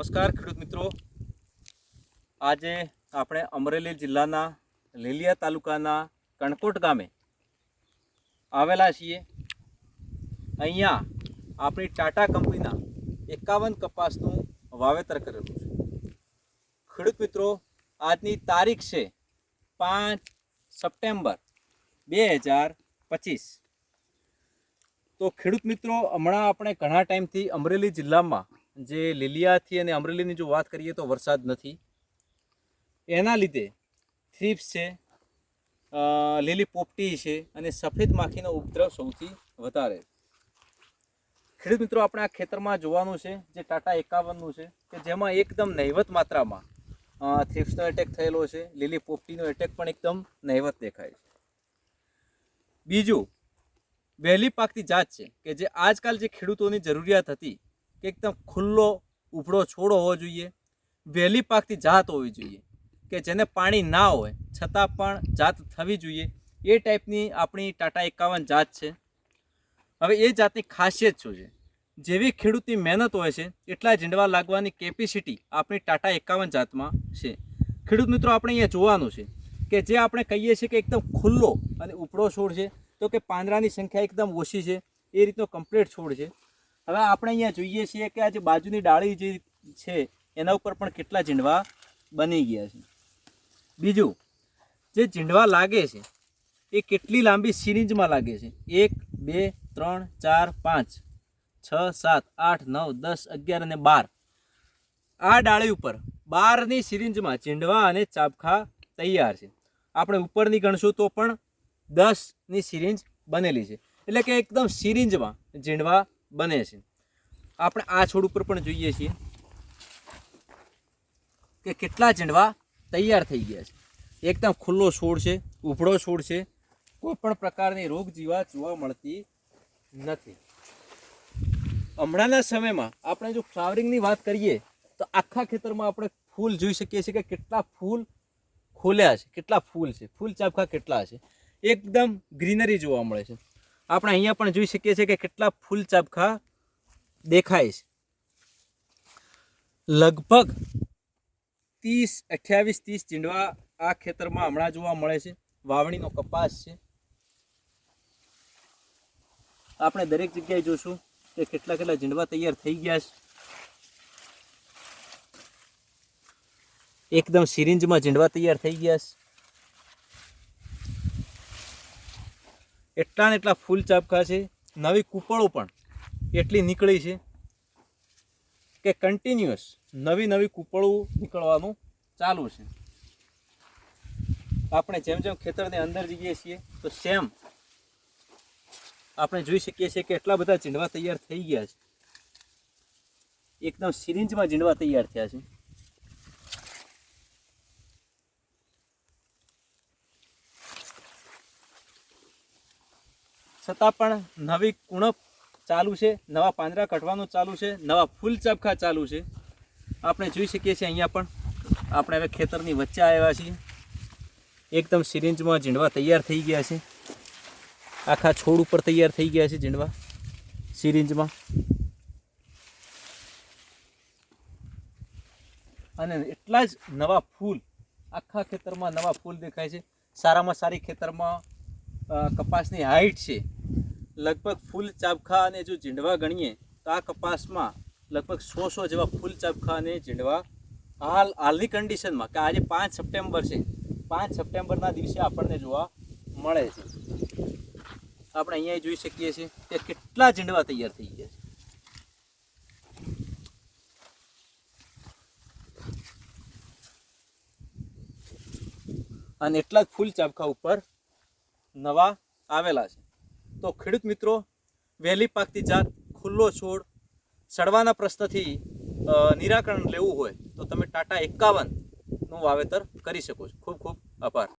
નમસ્કાર, ખેડૂત મિત્રો. આજે આપણે અમરેલી જિલ્લાના લીલિયા તાલુકાના કણકોટ ગામે આવેલા છીએ. અહીંયા આપણી ટાટા કંપનીના એકાવન કપાસનું વાવેતર કરેલું છે. ખેડૂત મિત્રો, આજની તારીખ છે પાંચ સપ્ટેમ્બર બે હજાર પચીસ. તો ખેડૂત મિત્રો, હમણાં આપણે ઘણા ટાઈમથી અમરેલી જિલ્લામાં જે લીલિયાથી અને અમરેલીની જો વાત કરીએ તો વરસાદ નથી. એના લીધે થ્રીપ્સ છે લીલી પોપટી છે અને સફેદ માખીનો ઉપદ્રવ સૌથી વધારે. ખેડૂત મિત્રો, આપણે આ ખેતરમાં જોવાનું છે જે ટાટા એકાવનનું છે કે જેમાં એકદમ નહિવત માત્રામાં થ્રીપ્સનો એટેક થયેલો છે, લીલી પોપટીનો એટેક પણ એકદમ નહિવત દેખાય છે. બીજું, વહેલી પાકતી જાત છે કે જે આજકાલ જે ખેડૂતોની જરૂરિયાત હતી કે એકદમ ખુલ્લો ઉભળો છોડ હોવો જોઈએ. વહેલી પાકતી જાત હોવી જોઈએ કે જેને પાણી ના હોય, છતાં પણ જાત થવી જોઈએ. એ ટાઈપની આપણી ટાટા એકાવન જાત છે. હવે એ જાતની ખાસિયત શું છે? જેવી ખેડૂતની મહેનત હોય છે, એટલા ઝીંડવા લાગવાની કેપેસિટી આપણી ટાટા એકાવન જાતમાં છે. ખેડૂત મિત્રો, આપણે અહીંયા જોવાનું છે કે જે આપણે કહીએ છીએ કે એકદમ ખુલ્લો અને ઉપડો છોડ છે, તો કે પાંદડાની સંખ્યા એકદમ ઓછી છે, એ રીતનો કમ્પ્લીટ છોડ છે. હવે આપણે અહીંયા જોઈએ છીએ કે આ જે બાજુની ડાળી જે છે, એના ઉપર પણ કેટલા ઝીંડવા બની ગયા છે. બીજું, જે ઝીંડવા લાગે છે, એ કેટલી લાંબી સિરિંજમાં લાગે છે? એક, બે, ત્રણ, ચાર, પાંચ, છ, સાત, આઠ, નવ, દસ, અગિયાર અને બાર. આ ડાળી ઉપર બારની સિરિંજમાં ઝીંડવા અને ચાબખા તૈયાર છે. આપણે ઉપરની ગણશું તો પણ દસની સિરીંજ બનેલી છે. એટલે કે એકદમ સિરીંજમાં ઝીંડવા બને છે. આપણે આ છોડ ઉપર પણ જોઈએ છીએ કે કેટલા ઝીંડવા તૈયાર થઈ ગયા છે. એકદમ ખુલ્લો છોડ છે, ઉભળો છોડ છે. કોઈ પણ પ્રકારની રોગ જીવાત જોવા મળતી નથી. હમણાંના સમયમાં આપણે જો ફ્લાવરિંગની વાત કરીએ, તો આખા ખેતરમાં આપણે ફૂલ જોઈ શકીએ છીએ કે કેટલા ફૂલ ખોલ્યા છે, કેટલા ફૂલ છે, ફૂલ ચાપખા કેટલા છે. એકદમ ગ્રીનરી જોવા મળે છે. આપણે અહીંયા પણ જોઈ શકીએ છીએ કે કેટલા ફૂલ ચાપખા દેખાય છે. લગભગ ત્રીસ, અઠ્યાવીસ, ત્રીસ ચીંડવા આ ખેતરમાં હમણાં જોવા મળે છે. વાવણીનો કપાસ છે. આપણે દરેક જગ્યાએ જોશું કે કેટલા કેટલા ઝીંડવા તૈયાર થઈ ગયા છે. એકદમ સિરિંજમાં ઝીંડવા તૈયાર થઈ ગયા છે. એટલા ને એટલા ફૂલ ચાપકા છે, નવી કૂપળો પણ એટલી નીકળી છે કે કન્ટિન્યુઅસ નવી નવી કૂપળું નીકળવાનું ચાલુ છે. આપણે જેમ જેમ ખેતરની અંદર જઈએ છીએ, તો સેમ આપણે જોઈ શકીએ છીએ કે એટલા બધા ચીંડવા તૈયાર થઈ ગયા છે. એકદમ સિરિંજમાં ઝીંડવા તૈયાર થયા છે. છતાં પણ નવી કુણપ ચાલુ છે, નવા પાંદડા કટવાનું ચાલુ છે, નવા ફૂલ ચાબખા ચાલુ છે. આપણે જોઈ શકીએ છીએ અહીંયા પણ. આપણે હવે ખેતરની વચ્ચે આવ્યા છીએ. એકદમ સિરિંજમાં ઝીંડવા તૈયાર થઈ ગયા છે. આખા છોડ ઉપર તૈયાર થઈ ગયા છે ઝીંડવા સિરિંજમાં. અને એટલા જ નવા ફૂલ આખા ખેતરમાં નવા ફૂલ દેખાય છે. સારામાં સારી ખેતરમાં કપાસની હાઈટ છે, લગભગ ફૂલ ચાબખા અને જો ઝીંડવા ગણીએ, તો આ કપાસમાં લગભગ સો સો જેવા ફૂલ ચાબખા અને ઝીંડવા હાલ હાલની કન્ડિશનમાં કે આજે પાંચ સપ્ટેમ્બર છે. પાંચ સપ્ટેમ્બરના દિવસે આપણને જોવા મળે છે. આપણે અહીંયા જોઈ શકીએ છીએ કે કેટલા ઝીંડવા તૈયાર થઈ ગયા છે. અને એટલા જ ફૂલ ચાબખા ઉપર નવા આવેલા છે. તો ખેડૂત મિત્રો, વહેલી પાકતી જાત, ખુલ્લો છોડ, સડવાના પ્રશ્નથી નિરાકરણ લેવું હોય તો તમે ટાટા એકાવનનું વાવેતર કરી શકો છો. ખૂબ ખૂબ આભાર.